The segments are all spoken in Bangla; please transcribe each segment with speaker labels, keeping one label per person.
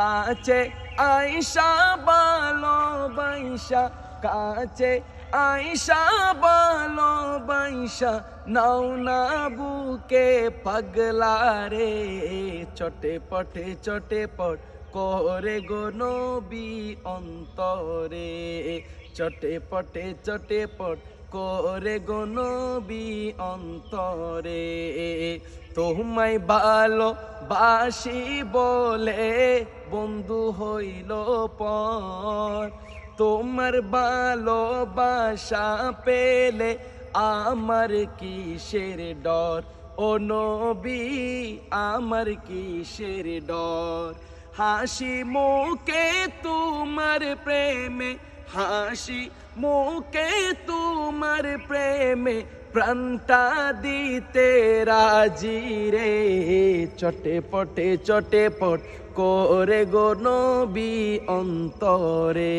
Speaker 1: কাছে আইসা বালো বাইসা কাছে আইসা বালো বাইসা নাও না বুকে পাগলা রে, চটে পটে চটে পট করে গো নবী অন্তরে, চটে পটে চটে পট করে গো নবী অন্তরে। তোমায় ভালো বাসি বলে বন্ধু হইল পর। তোমার ভালোবাসা পেলে আমার কিসের ডর? ও নবী, আমার কিসের ডর? হাসি মুখে তোমার প্রেমে, হাসি মুখে তোমার প্রেমে প্রাণটা দিতে রাজি রে। চটে পটে, চটে পট করে গো নবী অন্তরে।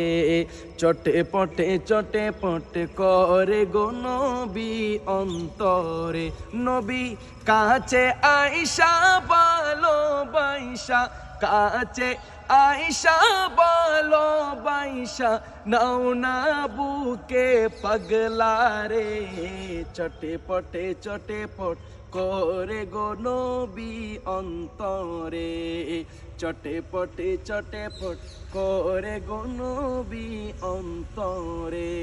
Speaker 1: চটে পটে, চটে পট করে গো নবী অন্তরে। নবী কাছে আইসা বালো বাইসা কাছে আইসা বলো বাইসা নাও না বুকে পাগলা রে। চটে পটে, চটে পট করে গো নবী অন্তরে। চটে পটে, চটে পট করে গো নবী অন্তরে।